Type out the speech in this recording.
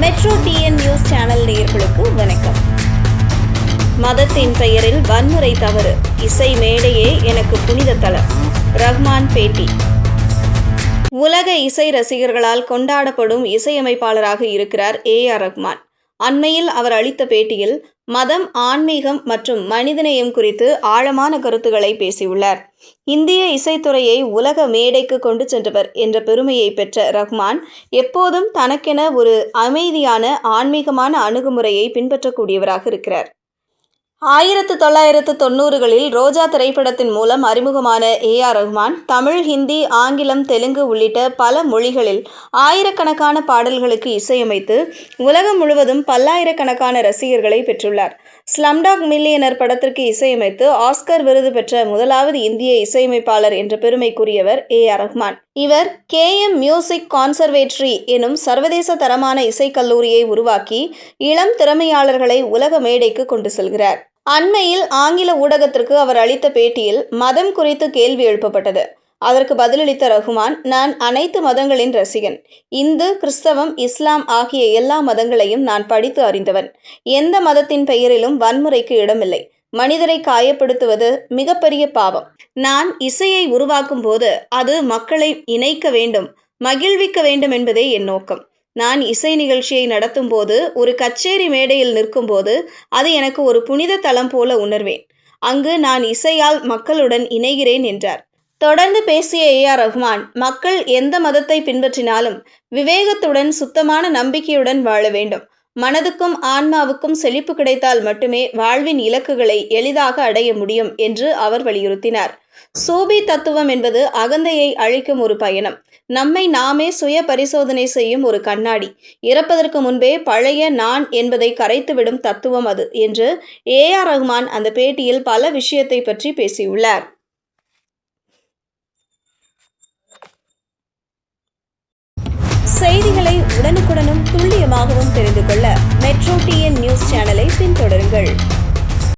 Metro TN news channel நேயர்களுக்கு வணக்கம். மதத்தின் பெயரில் வன்முறை தவறு இசை மேடையே எனக்கு புனித தலம். ரஹ்மான் பேட்டி. உலக இசை ரசிகர்களால் கொண்டாடப்படும் இசையமைப்பாளராக இருக்கிறார் ஏ ஆர் ரஹ்மான். அண்மையில் அவர் அளித்த பேட்டியில் மதம் ஆன்மீகம் மற்றும் மனிதநேயம் குறித்து ஆழமான கருத்துக்களை பேசியுள்ளார். இந்திய இசைத்துறையை உலக மேடைக்கு கொண்டு சென்றவர் என்ற பெருமையை பெற்ற ரஹ்மான் எப்போதும் தனக்கென ஒரு அமைதியான ஆன்மீகமான அணுகுமுறையை பின்பற்றக்கூடியவராக இருக்கிறார். ஆயிரத்து தொள்ளாயிரத்து தொண்ணூறுகளில் ரோஜா திரைப்படத்தின் மூலம் அறிமுகமான ஏ ஆர் ரஹ்மான் தமிழ் ஹிந்தி ஆங்கிலம் தெலுங்கு உள்ளிட்ட பல மொழிகளில் ஆயிரக்கணக்கான பாடல்களுக்கு இசையமைத்து உலகம் முழுவதும் பல்லாயிரக்கணக்கான ரசிகர்களை பெற்றுள்ளார். ஸ்லம்டாக் மில்லியனர் படத்திற்கு இசையமைத்து ஆஸ்கர் விருது பெற்ற முதலாவது இந்திய இசையமைப்பாளர் என்ற பெருமைக்குரியவர் ஏ ஆர் ரஹ்மான் இவர் கேஎம் மியூசிக் கான்சர்வேட்டரி எனும் சர்வதேச தரமான இசைக்கல்லூரியை உருவாக்கி இளம் திறமையாளர்களை உலக மேடைக்கு கொண்டு செல்கிறார். அண்மையில் ஆங்கில ஊடகத்திற்கு அவர் அளித்த பேட்டியில் மதம் குறித்து கேள்வி எழுப்பப்பட்டது. அதற்கு பதிலளித்த ரகுமான் நான் அனைத்து மதங்களின் ரசிகன். இந்து கிறிஸ்தவம் இஸ்லாம் ஆகிய எல்லா மதங்களையும் நான் படித்து அறிந்தவன். எந்த மதத்தின் பெயரிலும் வன்முறைக்கு இடமில்லை. மனிதரை காயப்படுத்துவது மிகப்பெரிய பாவம். நான் இசையை உருவாக்கும் போது அது மக்களை இணைக்க வேண்டும் மகிழ்விக்க வேண்டும் என்பதே என் நோக்கம். நான் இசை நிகழ்ச்சியை நடத்தும் போது ஒரு கச்சேரி மேடையில் நிற்கும்போது அது எனக்கு ஒரு புனித தலம் போல உணர்வேன். அங்கு நான் இசையால் மக்களுடன் இணைகிறேன் என்றார். தொடர்ந்து பேசிய ஏ ஆர் ரஹ்மான் மக்கள் எந்த மதத்தை பின்பற்றினாலும் விவேகத்துடன் சுத்தமான நம்பிக்கையுடன் வாழ வேண்டும். மனதுக்கும் ஆன்மாவுக்கும் செழிப்பு கிடைத்தால் மட்டுமே வாழ்வின் இலக்குகளை எளிதாக அடைய முடியும் என்று அவர் வலியுறுத்தினார். சூபி தத்துவம் என்பது அகந்தையை அழிக்கும் ஒரு பயணம். நம்மை நாமே சுய பரிசோதனை செய்யும் ஒரு கண்ணாடி. இறப்பதற்கு முன்பே பழைய நான் என்பதை கரைத்துவிடும் தத்துவம் அது என்று ஏ ஆர் ரஹ்மான் அந்த பேட்டியில் பல விஷயத்தை பற்றி பேசியுள்ளார். செய்திகளை உடனுக்குடனும் துல்லியமாகவும் தெரிந்து